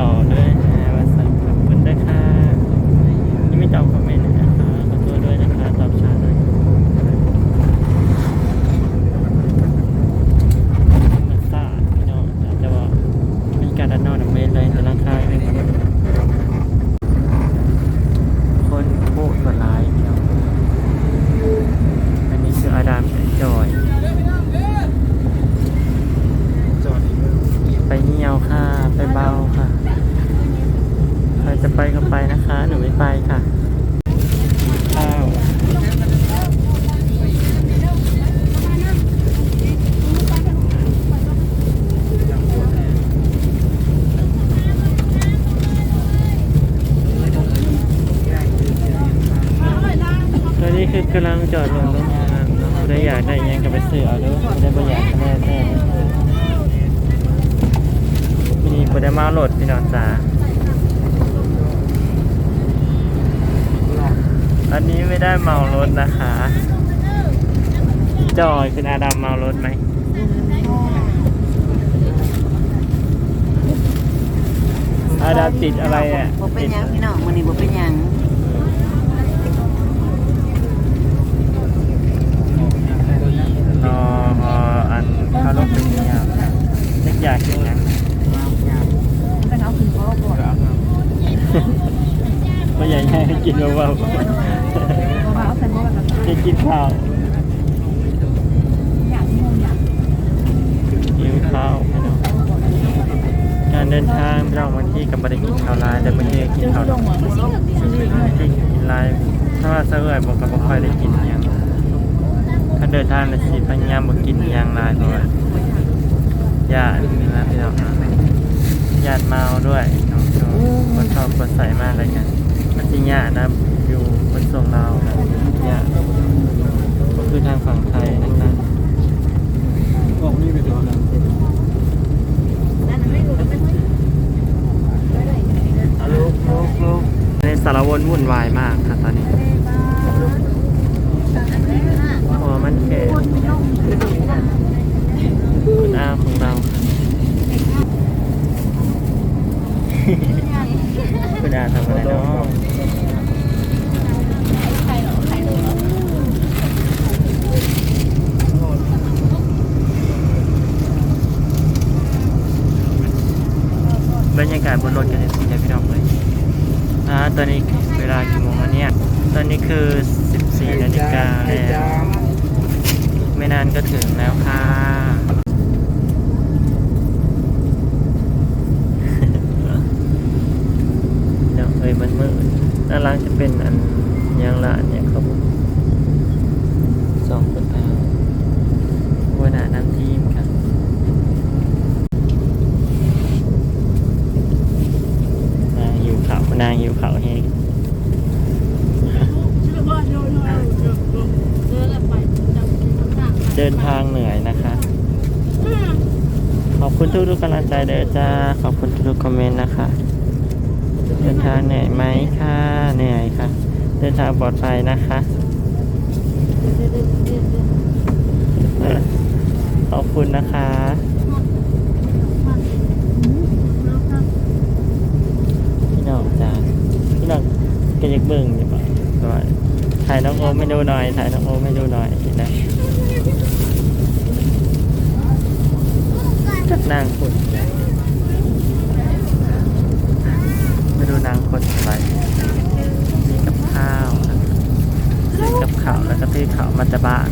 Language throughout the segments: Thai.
หล่อด้วยนะว่าสันขอบคุณด้วยค่ะยังไม่จบคอมเมนต์นะคะขอโทษด้วยนะคะตอบช้าหน่อยมันซ่าพี่น้องแต่ว่ามีการดันนอนเมนเลยแต่ราคาเป็นคนโคตรกว่าร้ายพี่น้องอันนี้คืออาดามกับจอย ไปเงียวค่ะ ไปเบาค่ะ ใครจะไปก็ไปนะคะ หนูไม่ไปค่ะ ข้าว ตอนนี้ คือกำลังจอดลงรถนะครับเนาได้อยากได้ยังก็ไปซื้อเอาด้วยไม่ได้ประหยัดแนนแน่เลยมีบได้มาโหลดพี่น้องจ๋าอันนี้ไม่ได้เมารถนะคะ จอยเป็นอาดัมเมารถไหมอาดัมติดอะไรอะบ่เป็นยังพี่น้องมื้อนี้บ่เป็นยัง รออันเข้ารถเป็นยังเล็กอยากกินยัง เป็นเอาขึ้นบ่บ่บ่ ก็ใหญ่ให้กินเบา ว่าเอาใส่บ่แบบ ๆจะกิน ข้าวหิวข้าวการเดินทางเราบางที่กับบริกินข้าวร้ายแต่บางทีก็กินข้าวดองที่กินร้ายถ้าว่าเสื่อยบอกกับบ่ค่อยได้กินหยังถ้าเดินทางเลยสิพยายามบ่กินหยังร้ายเพราะว่าญาตินะพี่น้องญาติเมาด้วยน้องโจคนชอบคนใส่มากเลยกันมันสิญาตินะอยู่คนส่งเราญาติ ทางฝั่งไทยนะครับ บอกนี่ไปเดี๋ยวนะ ลูกลูกลูกในสารวนวุ่นวายมากครับตอนนี้หัวมันเขตคุณอาของเรา คุณอาทำอะไรเนาะบรรยาศบนรถกันสิจะพี่น้องเลยอ่าตอนนี้เวลากี่โมงแล้วเนี่ย ตอนนี้คือ 14นาฬิกาแล้วไม่นานก็ถึงแล้วค่ะเดี๋ยวเอ้ยมันมืดด้านล่างจะเป็นอันยางละเนี่ยครับสองคนเอาหัวหน้านำทีมครับนางหิวเขาวนางหิวเขาเฮงเดินทางเหนื่อยนะคะ ขอบคุณทุ กำลังใจเด้อจ้า ขอบคุณทุกคอมเมนต์นะคะ เดินทางเหนื่อยไหมค่ะเหนื่อยค่ะ เดินทางปลอดภัยนะคะขอบคุณนะคะพี่น้องจ้าพี่น้องก็อยากเบิ่งอยู่บ่ว่าถ่ายน้องโอไมให้ดูหน่อย ถ่ายน้องโอไมให้ดูหน่อยนะจัด นางคนมาดูนางคนไปมีกับข้าวนะกับข้าวแล้วก็ที่ข้าวมาจจบ้าน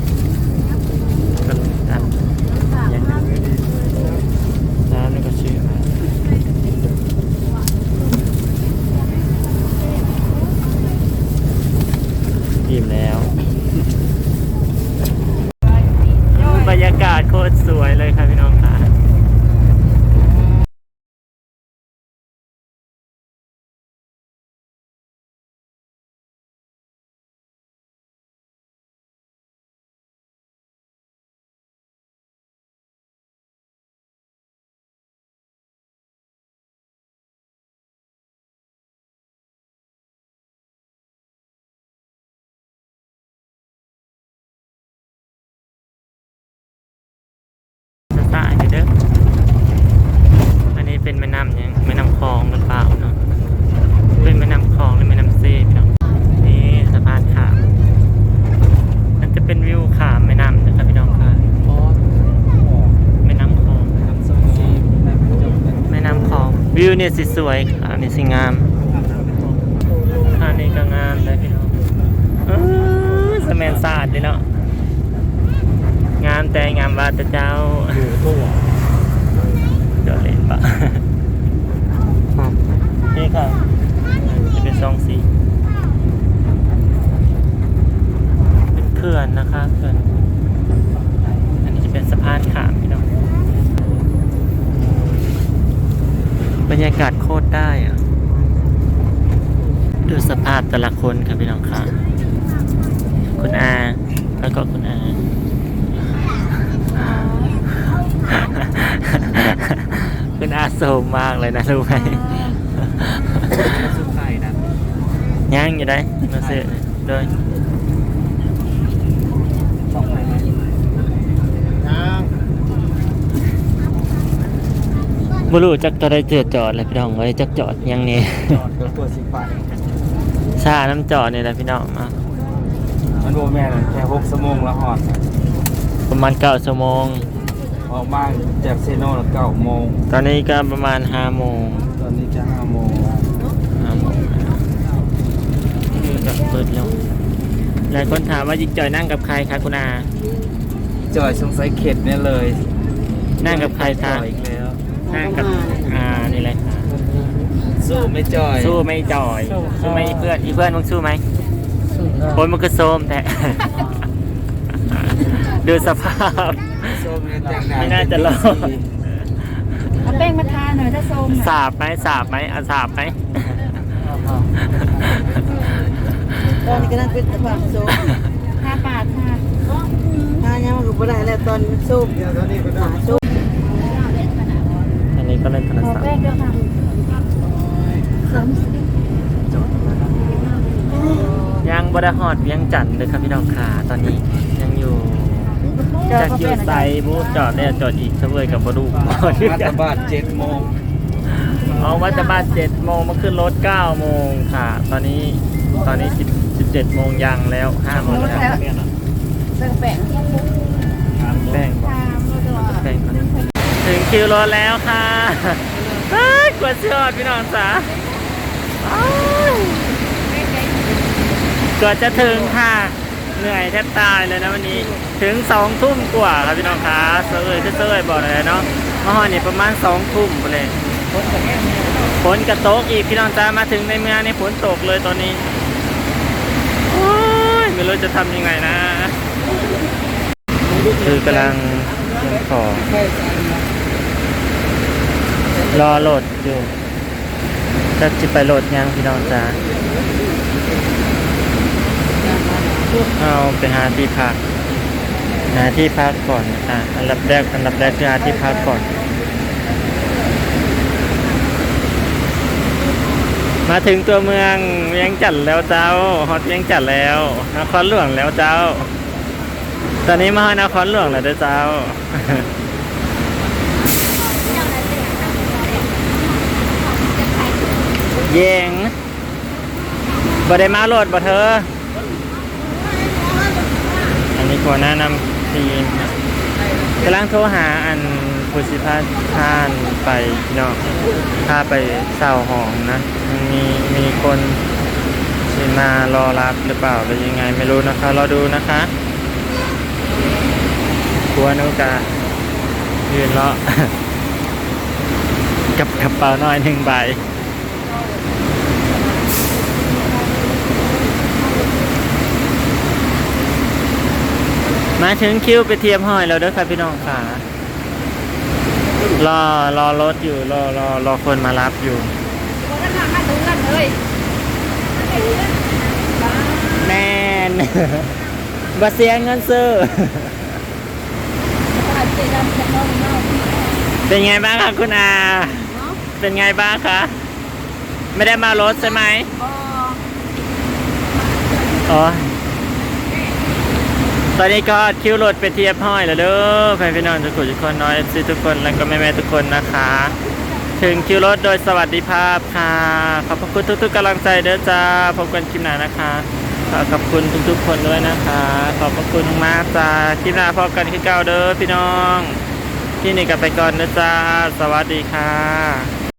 ด้ออันนี้เป็นแม่น้ำยังแม่น้ำคลองหรือเปล่าเนาะเป็นแม่น้ำคลองหรือแม่น้ำซีพี่น้องนี่สะพานขามมันจะเป็นวิวขามแม่น้ำนะครับพี่น้องค่ะแม่น้ำคลองแม่น้ำคลองวิวเนี่ยสวยๆค่นี่สวยงามท่านี้ก็งามเลยพี่น้องเออสแมนสาดเลยเนาะงามแต่งามวาดตเจ้าอยู่ตัว ปะนี่ค่ะจะเป็นซองสี เป็นเขื่อนนะคะเขื่อนอันนี้จะเป็นสะพานขามพี่น้องบรรยากาศโคตรได้อะดูสภาพแต่ละคนค่ะพี่น้องค่ะ คุณอา แล้วก็คุณอา คุณอาโซมมากเลยนะรู้ไหมสุดท้ายนะย่างอยู่ได้มาเสือเลยสองไปไหมยังบุรุษจักจะได้เจอจอดเลยพี่น้องไว้จักจอดยังนี่จอดรถตัวสิไปชาน้ำจอดนี่แหละพี่น้องมามันโดแม่นแค่หกชั่วโมงละหอดประมาณเก้าชั่วโมง ออกบ้านจากเซโนละเก้าโมงตอนนี้ก็ประมาณห้าโมงตอนนี้จะห้าโมงห้าโมงคือแบบเปิดลงหลายคนถามว่ายิกจอยนั่งกับใครคะคุณอาจอยสงสัยเข็ดเนี่ยเลย นั่งกับใครคะจอยอีกแล้วนั่งกับอ่านี่เลยค่ะสู้ไม่จอย สู้ไม่จอย สู้ไหมอีเพื่อนอีเพื่อนมึงสู้ไหมโอ้ยมันก็โซมแต่ดูสภาพสู้ ไม่จังไหไม่น่าจะรอดเอาแป้งมาทาหน่อยถ้าส้มสาบไหมสาบไหมอาสาบไหมตอนนี้ก็นั่งเป็นตะบานโซ่ทาปากทาถ้ายังมันก็บ่ได้แล้วตอนมันโซ่เดี๋ยวตอนนี้ก็ได้หาโซ่อันนี้ก็เล่นโทรขอศัพท์แป้งด้วยค่ะสามสิบยังบไดฮอดเวียงจันทร์เลยครับพี่น้องขาตอนนี้ ยังอยู่เจอจากเขาอยู่เป็นไซบูจอดได้จอดอีกเสวยกับบดูมาตะบาดเจ็ดโมงเอาวัดจะมาเจ็ดโมงมาขึ้นรถเก้าโมงค่ะ ตอนนี้ตอนนี้สิบสิบเจ็ดโมงยังแล้วห้าโมงแล้วเส้นแป้งแป้งทาแล้วก็แป้งก่อนถึงคิวรถแล้วค่ะเฮ้ยกว่าเชื่อพี่น้องจ๋าอ้าวเกิดจะถึงค่ะ เหนื่อยแทบตายเลยนะวันนี้ ถึงสองทุ่มกว่าครับพี่น้องคะเสยที่เสยบอกเลยเนาะมาฮอนี่ประมาณสองทุ่มไปเลยฝนกระโตกอีกพี่น้องจ้ามาถึงในเมืองนี่ฝนตกเลยตอนนี้โอ้ยไม่รู้จะทำยังไงนะ คือกำลังเตรียมของรอโหลดอยู่จะจะไปโหลดยังพี่น้องจ้า เอาไปหาที่พัก หาที่พักก่อนนะคะอันดับแรกอันดับแรกคือหาที่พักก่อน มาถึงตัวเมืองเวียงจันทน์แล้วเจ้าฮอตเวียงจันทน์แล้วนครหลวงแล้วเจ้า ตอนนี้มาฮอดนครหลวงแล้วเด้อเจ้าเยงบ่ได้มาโหลดบ่เธอ อันนี้ขอแนะนำทีมกำลังโทรหาอันผู้สิพาทานไปเนาะพาไปเศร้าหองนะ มีมีคนสิมารอรับหรือเปล่าหรือยังไงไม่รู้นะคะ รอดูนะคะกลัวนุกะยืนเลาะกับกระเป๋าน้อยหนึ่งใบ มาถึงคิวไปเทียมห้อยแล้วเด้อค่ะพี่น้องค่ะรอรอรถอยู่รอรอรอคนมารับอยู่ถ้าทามาถึงกันเลยแม่นบาเสียเงินซื้อตาเจดำจะนอนนอนเป็นไงบ้างคะคุณอา เป็นไงบ้างคะ ไม่ได้มารถใช่ไหมอ๋ออ๋อ ตอนนี้ก็คิวรถไปเทียบห้อยแล้วเด้อแฟนพี่น้องทุกคนทุกคนน้อยซีทุกคนแล้วก็แม่แม่ทุกคนนะคะ ถึงคิวรถโดยสวัสดิภาพค่ะ ขอบพระคุณทุกๆกำลังใจเด้อจ้าพบกันคลิปหน้านะคะขอขอบคุณทุกๆคนด้วยนะคะ ขอบพระคุณมากจ้าคลิปหน้าพบกันที่เก่าเด้อพี่น้องที่นี่กลับไปก่อนนะจ้าสวัสดีค่ะ